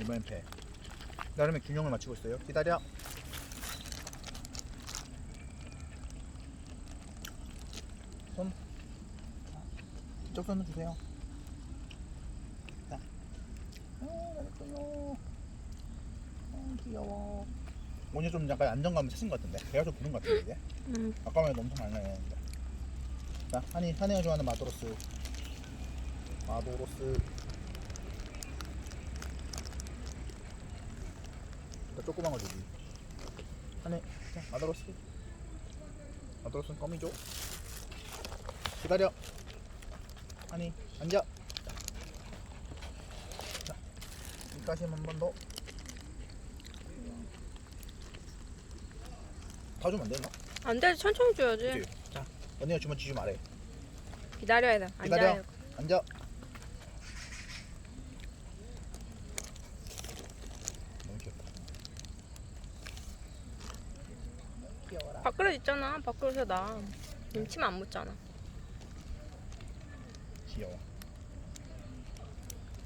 이번엔 배. 나름의 균형을 맞추고 있어요. 기다려. 손. 이쪽 손을 주세요. 자. 어, 잘했어요. 어, 귀여워. 오늘 좀 약간 안정감을 찾은 것 같은데. 배가 좀 부른 것 같은데, 이제. 음. 아까만 해도 엄청 많이 나였는데. 자, 한이, 한이가 좋아하는 마도로스. 마도로스. 더 조그만 거 주지. 자, 마도로스. 마도로스는 껌이죠. 기다려. 한이, 앉아. 자, 입가심 한번 더. 다 주면 안 되나? 안 돼, 천천히 줘야지. 그치? 자, 언니가 주면 지지 말해. 기다려야 돼. 기다려. 앉아야 돼. 앉아. 너무 귀엽다. 밥그릇 있잖아. 밥그릇에 나. 김치만 안 묻잖아. 귀여워.